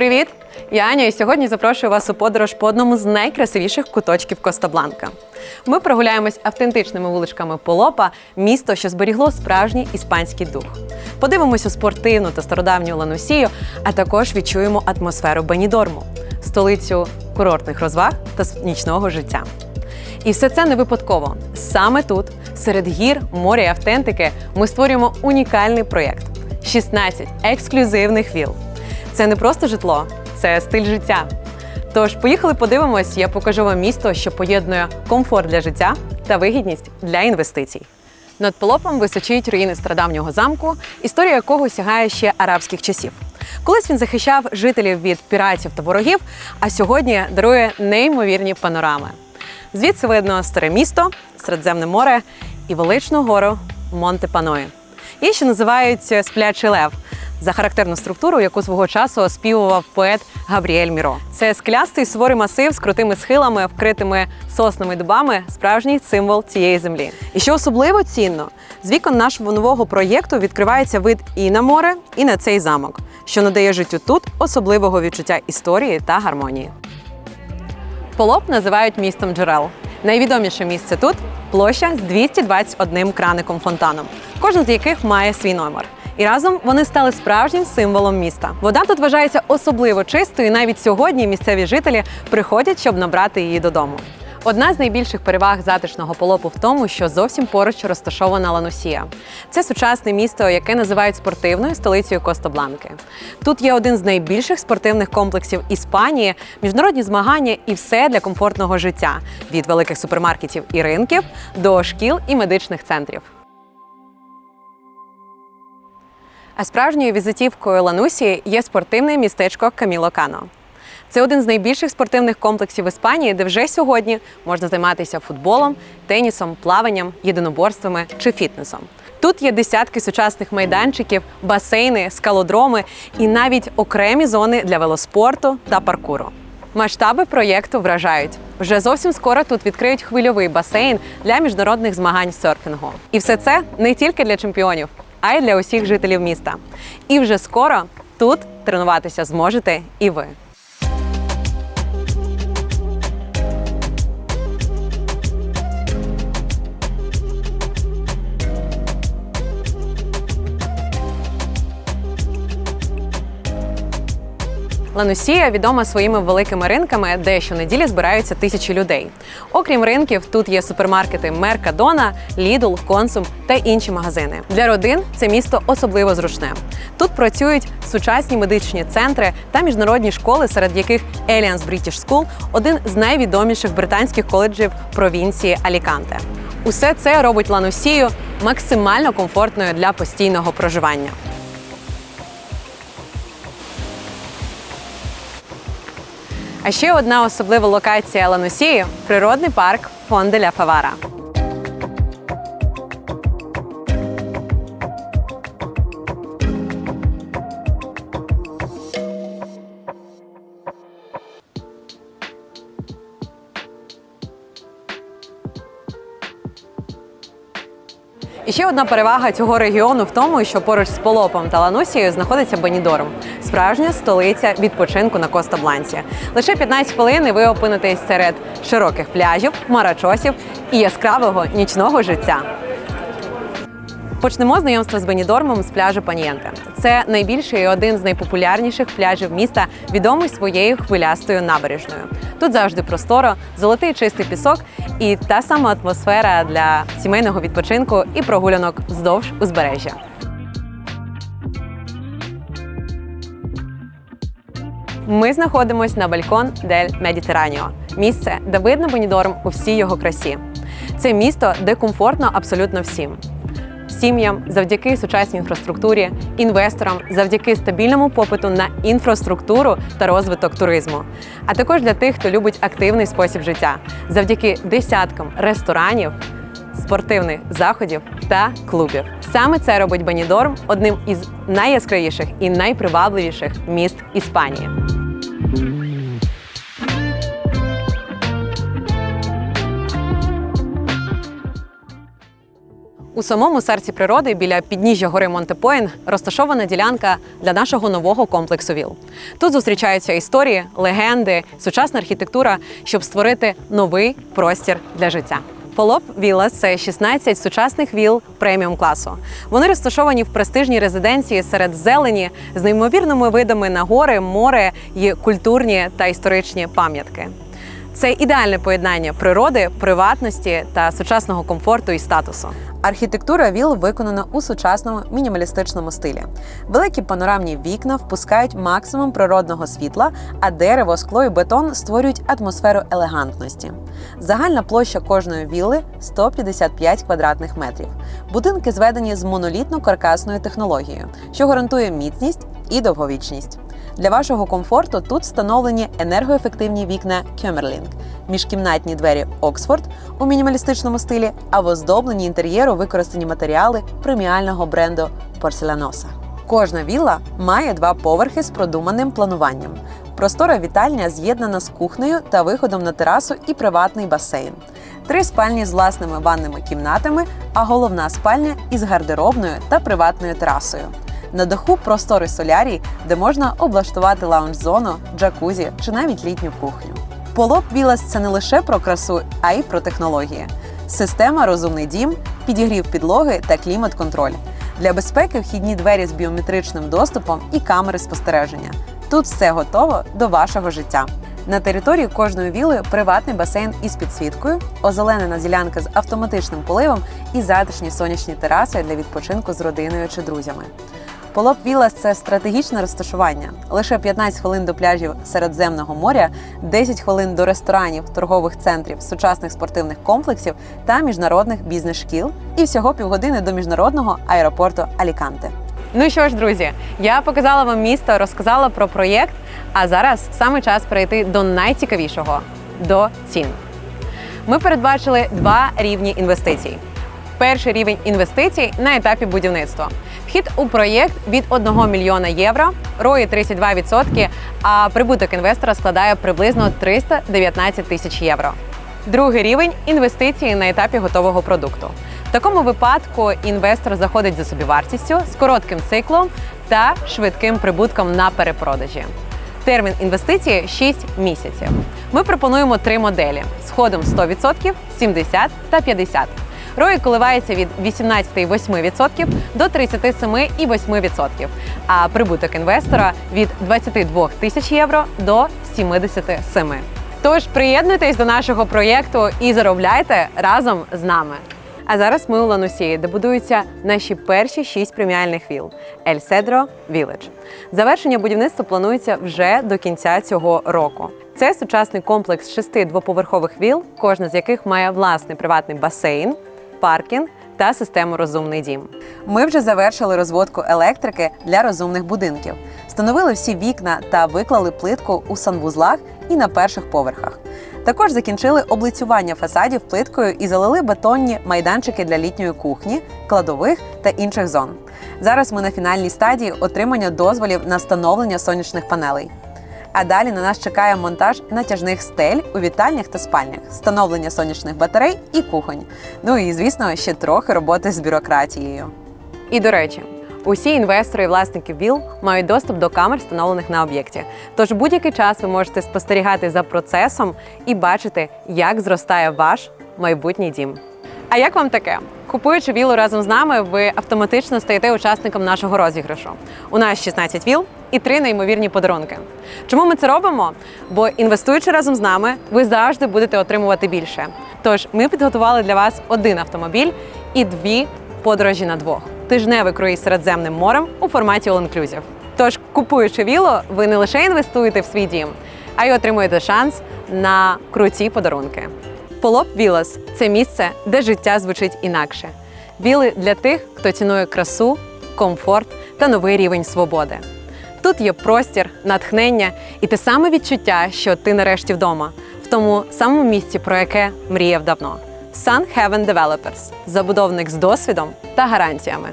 Привіт! Я Аня, і сьогодні запрошую вас у подорож по одному з найкрасивіших куточків Коста-Бланка. Ми прогуляємось автентичними вуличками Полопа, місто, що зберігло справжній іспанський дух. Подивимось у спортивну та стародавню Ланусію, а також відчуємо атмосферу Бенідорму, столицю курортних розваг та нічного життя. І все це не випадково. Саме тут, серед гір, моря і автентики, ми створюємо унікальний проєкт 16 ексклюзивних віл. Це не просто житло, це стиль життя. Тож поїхали подивимось, я покажу вам місто, що поєднує комфорт для життя та вигідність для інвестицій. Над Полопом височіють руїни стародавнього замку, історія якого сягає ще арабських часів. Колись він захищав жителів від піратів та ворогів, а сьогодні дарує неймовірні панорами. Звідси видно старе місто, Середземне море і величну гору Монте Паної. Її ще називають сплячий лев за характерну структуру, яку свого часу оспівував поет Габріель Міро. Це склястий суворий масив з крутими схилами, вкритими сосними дубами, справжній символ цієї землі. І що особливо цінно, з вікон нашого нового проєкту відкривається вид і на море, і на цей замок, що надає життю тут особливого відчуття історії та гармонії. Полоп називають містом джерел. Найвідоміше місце тут площа з 221 краником фонтаном, кожен з яких має свій номер. І разом вони стали справжнім символом міста. Вода тут вважається особливо чистою, і навіть сьогодні місцеві жителі приходять, щоб набрати її додому. Одна з найбільших переваг затишного полопу в тому, що зовсім поруч розташована Ланусія. Це сучасне місто, яке називають спортивною столицею Коста-Бланки. Тут є один з найбільших спортивних комплексів Іспанії, міжнародні змагання і все для комфортного життя від великих супермаркетів і ринків до шкіл і медичних центрів. А справжньою візитівкою Ланусії є спортивне містечко Каміло Кано. Це один з найбільших спортивних комплексів Іспанії, де вже сьогодні можна займатися футболом, тенісом, плаванням, єдиноборствами чи фітнесом. Тут є десятки сучасних майданчиків, басейни, скалодроми і навіть окремі зони для велоспорту та паркуру. Масштаби проєкту вражають. Вже зовсім скоро тут відкриють хвильовий басейн для міжнародних змагань серфінгу. І все це не тільки для чемпіонів, а й для усіх жителів міста. І вже скоро тут тренуватися зможете і ви. Ланусія відома своїми великими ринками, де щонеділі збираються тисячі людей. Окрім ринків, тут є супермаркети Меркадона, Lidl, Консум та інші магазини. Для родин це місто особливо зручне. Тут працюють сучасні медичні центри та міжнародні школи, серед яких Alliance British School – один з найвідоміших британських коледжів провінції Аліканте. Усе це робить Ланусію максимально комфортною для постійного проживання. А ще одна особлива локація Ланусії природний парк Фон де ля Фавара. І ще одна перевага цього регіону в тому, що поруч з Полопом та Ланусією знаходиться Бенідорм, справжня столиця відпочинку на Коста-Бланці. Лише 15 хвилин і ви опинитесь серед широких пляжів, марачосів і яскравого нічного життя. Почнемо знайомство з Бенідормом з пляжу Панієнте. Це найбільший і один з найпопулярніших пляжів міста, відомий своєю хвилястою набережною. Тут завжди просторо, золотий чистий пісок і та сама атмосфера для сімейного відпочинку і прогулянок вздовж узбережжя. Ми знаходимося на балькон Дель Медітераніо місце, де видно Бенідорм у всій його красі. Це місто, де комфортно абсолютно всім. Сім'ям завдяки сучасній інфраструктурі, інвесторам завдяки стабільному попиту на інфраструктуру та розвиток туризму, а також для тих, хто любить активний спосіб життя, завдяки десяткам ресторанів, спортивних заходів та клубів. Саме це робить Бенідорм одним із найяскравіших і найпривабливіших міст Іспанії. У самому серці природи біля підніжжя гори Монтепоїн розташована ділянка для нашого нового комплексу ВІЛ. Тут зустрічаються історії, легенди, сучасна архітектура, щоб створити новий простір для життя. Полоп Вілас це 16 сучасних віл преміум класу. Вони розташовані в престижній резиденції серед зелені з неймовірними видами на гори, море і культурні та історичні пам'ятки. Це ідеальне поєднання природи, приватності та сучасного комфорту і статусу. Архітектура ВІЛ виконана у сучасному мінімалістичному стилі. Великі панорамні вікна впускають максимум природного світла, а дерево, скло і бетон створюють атмосферу елегантності. Загальна площа кожної вілли 155 квадратних метрів. Будинки зведені з монолітно-каркасною технологією, що гарантує міцність і довговічність. Для вашого комфорту тут встановлені енергоефективні вікна Кемерлінг, міжкімнатні двері Оксфорд у мінімалістичному стилі, а в оздобленні інтер'єру використані матеріали преміального бренду Порселяноса. Кожна вілла має два поверхи з продуманим плануванням. Простора вітальня з'єднана з кухнею та виходом на терасу і приватний басейн. Три спальні з власними ванними кімнатами, а головна спальня із гардеробною та приватною терасою. На даху простори солярій, де можна облаштувати лаунж-зону, джакузі чи навіть літню кухню. Полоп Вілас це не лише про красу, а й про технології. Система Розумний дім, підігрів підлоги та клімат-контроль. Для безпеки вхідні двері з біометричним доступом і камери спостереження. Тут все готово до вашого життя. На території кожної віли приватний басейн із підсвіткою, озеленена ділянка з автоматичним поливом і затишні сонячні тераси для відпочинку з родиною чи друзями. Полоп Вілас це стратегічне розташування. Лише 15 хвилин до пляжів Середземного моря, 10 хвилин до ресторанів, торгових центрів, сучасних спортивних комплексів та міжнародних бізнес-шкіл, і всього півгодини до міжнародного аеропорту Аліканте. Ну що ж, друзі, я показала вам місто, розказала про проєкт. А зараз саме час перейти до найцікавішого до цін. Ми передбачили два рівні інвестицій. Перший рівень інвестицій на етапі будівництва. Вхід у проєкт від 1 мільйона євро, рої 32%, а прибуток інвестора складає приблизно 319 тисяч євро. Другий рівень інвестиції на етапі готового продукту. В такому випадку інвестор заходить за собівартістю з коротким циклом та швидким прибутком на перепродажі. Термін інвестиції 6 місяців. Ми пропонуємо три моделі з ходом 100%, 70% та 50%. Рої коливається від 18,8% до 37,8%, а прибуток інвестора від 22 тисяч євро до 77. Тож приєднуйтесь до нашого проєкту і заробляйте разом з нами. А зараз ми у Ланусії, де будуються наші перші шість преміальних віл Ель Седро Village. Завершення будівництва планується вже до кінця цього року. Це сучасний комплекс шести двоповерхових віл, кожна з яких має власний приватний басейн, паркінг та систему Розумний дім. Ми вже завершили розводку електрики для розумних будинків, встановили всі вікна та виклали плитку у санвузлах і на перших поверхах. Також закінчили облицювання фасадів плиткою і залили бетонні майданчики для літньої кухні, кладових та інших зон. Зараз ми на фінальній стадії отримання дозволів на встановлення сонячних панелей. А далі на нас чекає монтаж натяжних стель у вітальнях та спальнях, встановлення сонячних батарей і кухонь. Ну і звісно, ще трохи роботи з бюрократією. І до речі, усі інвестори і власники ВІЛ мають доступ до камер, встановлених на об'єкті. Тож будь-який час ви можете спостерігати за процесом і бачити, як зростає ваш майбутній дім. А як вам таке? Купуючи вілу разом з нами, ви автоматично стаєте учасником нашого розіграшу. У нас 16 віл і три неймовірні подарунки. Чому ми це робимо? Бо інвестуючи разом з нами, ви завжди будете отримувати більше. Тож ми підготували для вас один автомобіль і дві подорожі на двох. Тижневий круїз Середземним морем у форматі All Inclusive. Тож, купуючи віло, ви не лише інвестуєте в свій дім, а й отримуєте шанс на круті подарунки. Полоп Вілас це місце, де життя звучить інакше. Віли для тих, хто цінує красу, комфорт та новий рівень свободи. Тут є простір, натхнення і те саме відчуття, що ти нарешті вдома, в тому самому місці, про яке мріяв давно. Sun Heaven Developers – забудовник з досвідом та гарантіями.